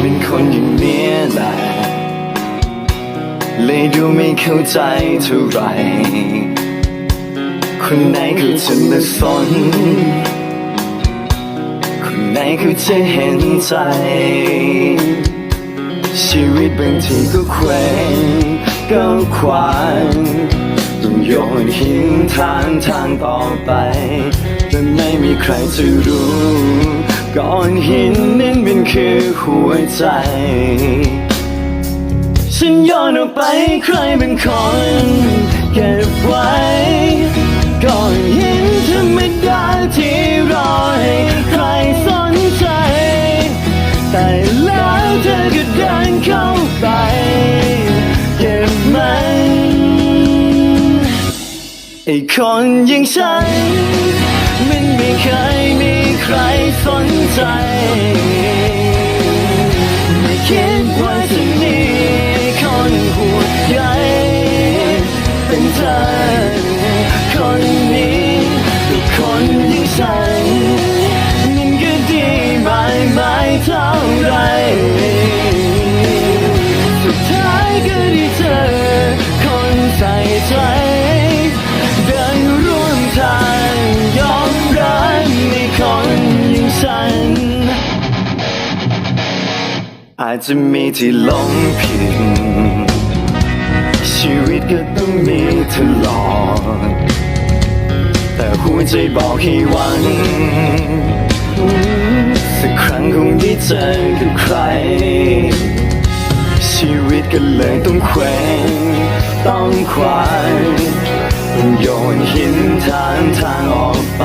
เป็นคนอย่างนี้แหละเลยดูไม่เข้าใจเท่าไรคนไหนคือจะมาสนคนไหนคือจะเห็นใจ ชีวิตบางทีก็เคว้งก็ควานต้องโยนหินทางทางต่อไปแต่ไม่มีใครจะรู้ ก้อนหินนั้นมันคือหัวใจ ฉันโยนออกไปใครเป็นคนเก็บไว้ก้อนหินธรรมดาที่รอให้ใครสนใจ แต่แล้วเธอก็เดินเข้าไปเก็บมันไอ้คนอย่างฉันมันไม่เคยมี ใครสนใจ อาจจะมีที่หลงผิด ชีวิตก็ต้องมีตลอด แต่หัวใจบอกให้หวัง สักครั้งคงได้เจอกับใคร ชีวิตก็เลยต้องแขวงต้องควายต้องโยนหินทางทางออกไป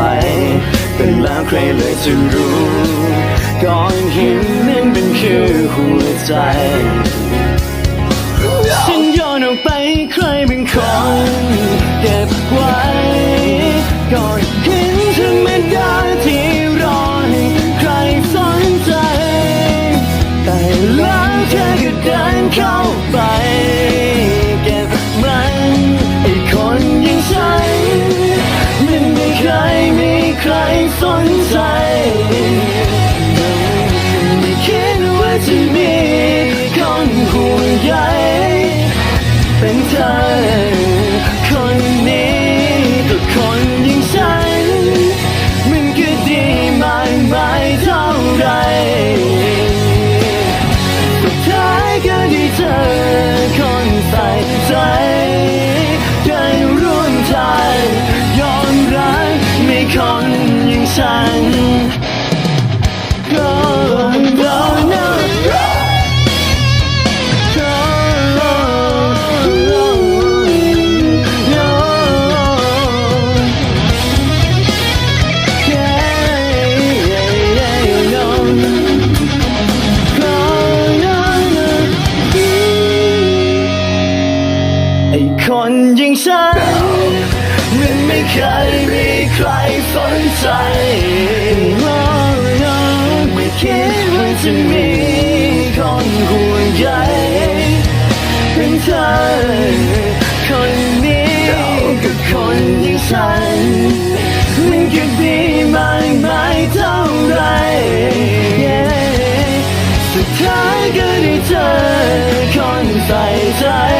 แต่แล้วใครเลยจะรู้ ก้อนหินนั้นเป็นคือหัวใจฉันโยนออกไปใครเป็นคนเก็บไว้ก่อนห็นธรรมดาที่รอให้ใครสนใจ แต่แล้วเธอก็เดินเข้าไป เก็บมันไอ้คนอย่างฉันมันไม่เคยมีใครสนใจ ใยเป็นเธอ อย่างฉัน มันไม่เคยมีใครสนใจไม่คิดว่าจะมีคนห่วงใยเป็นเธอ คนนี้กับคนอย่างฉัน มันก็ดีมากมายเท่าไรสุดท้ายก็ได้เจอคนใส่ใจ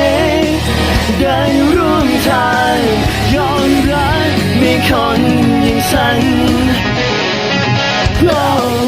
รั